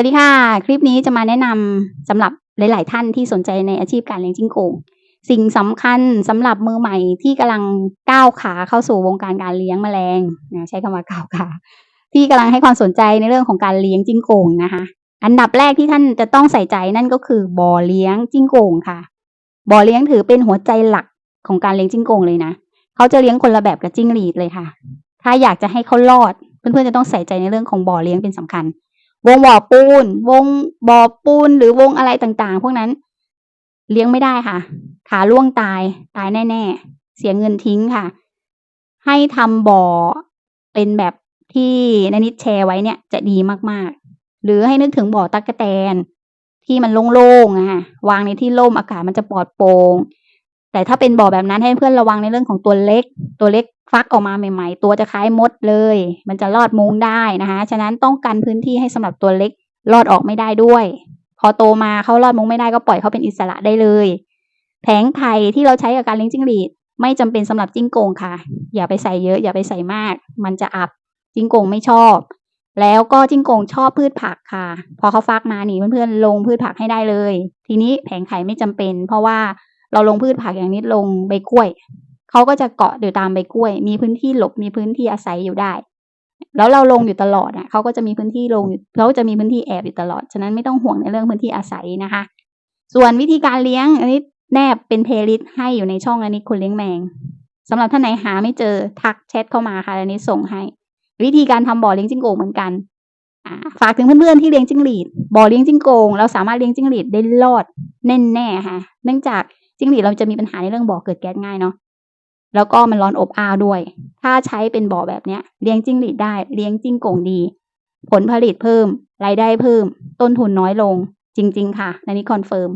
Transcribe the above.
วัสดีค่ะ คลิปนี้จะมาแนะนำสำหรับหลาย ๆ ท่านที่สนใจในอาชีพการเลี้ยงจิ้งโก่งสิ่งสำคัญสำหรับมือใหม่ที่กำลังก้าวขาเข้าสู่วงการการเลี้ยงแมลงนะใช้คำว่าก้าวขาที่กำลังให้ความสนใจในเรื่องของการเลี้ยงจิ้งโก่งนะคะ อันดับแรกที่ท่านจะต้องใส่ใจนั่นก็คือบ่อเลี้ยงจิ้งโก่งค่ะ บ่อเลี้ยงถือเป็นหัวใจหลักของการเลี้ยงจิ้งโก่งเลยนะเขาจะเลี้ยงคนละแบบกับจิ้งหรีดเลยค่ะ ถ้าอยากจะให้เขารอดเพื่อนๆจะต้องใส่ใจในเรื่องของบ่อเลี้ยงเป็นสำคัญ วงบ่อปูน วงบ่อปูนหรือวงอะไรต่างๆ พวกนั้น เลี้ยงไม่ได้ค่ะ ขาล่วงตายตายแน่ ๆ เสียเงินทิ้งค่ะ ให้ทำบ่อเป็นแบบที่นนิดแชร์ไว้เนี่ยจะดีมากๆ หรือให้นึกถึงบ่อตั๊กแตน ที่มันโล่งๆอะค่ะวางในที่ร่มอากาศมันจะปลอดโปร่งแต่ถ้าเป็นบ่อแบบนั้นให้เพื่อนระวังในเรื่องของตัวเล็ก ตัวเล็ก ฟักออกมาใหม่ ๆ ตัวจะคล้ายมดเลย มันจะรอดมุ้งได้นะคะฉะนั้นต้องกันพื้นที่ให้สำหรับตัวเล็กรอดออกไม่ได้ด้วย พอโตมาเขารอดมุ้งไม่ได้ก็ปล่อยเขาเป็นอิสระได้เลย แผงไข่ที่เราใช้กับการเลี้ยงจิ้งหรีดไม่จำเป็นสำหรับจิ้งโกงค่ะ อย่าไปใส่เยอะ อย่าไปใส่มาก มันจะอับจิ้งโกงไม่ชอบ แล้วก็จิ้งโกงชอบพืชผักค่ะ พอเขาฟักมาหนีเพื่อนๆลงพืชผักให้ได้เลย ทีนี้แผงไข่ไม่จำเป็น เพราะว่าเราลงพืชผักอย่างนี้ลงใบกล้วย เขาก็จะเกาะอยู่ตามใบกล้วย มีพื้นที่หลบมีพื้นที่อาศัยอยู่ได้ แล้วเราลงอยู่ตลอดอะเขาก็จะมีพื้นที่ลงอยู่เขาจะมีพื้นที่แอบอยู่ตลอด ฉะนั้นไม่ต้องห่วงในเรื่องพื้นที่อาศัยนะคะ ส่วนวิธีการเลี้ยงอันนี้แนบเป็นเพลย์ลิสต์ให้อยู่ในช่องอันนี้คุณเลี้ยงแมงสำหรับท่านไหนหาไม่เจอทักแชทเข้ามาค่ะอันนี้ส่งให้ วิธีการทำบ่อเลี้ยงจิ้งโก่งเหมือนกันฝากถึงเพื่อนๆที่เลี้ยงจิ้งหรีดบ่อเลี้ยงจิ้งโก่งเราสามารถเลี้ยงจิ้งหรีดได้รอดแน่แน่ๆค่ะ เนื่องจากจิ้งหรีดเราจะมีปัญหาในเรื่องบ่อเกิดแก๊สง่ายเนาะ แล้วก็มันร้อนอบอ้าวด้วย ถ้าใช้เป็นบ่อแบบเนี้ยเลี้ยงจิ้งหรีดได้เลี้ยงจิ้งก่งดี ผลผลิตเพิ่มรายได้เพิ่ม ต้นทุนน้อยลง จริง ๆ ค่ะในนี้คอนเฟิร์ม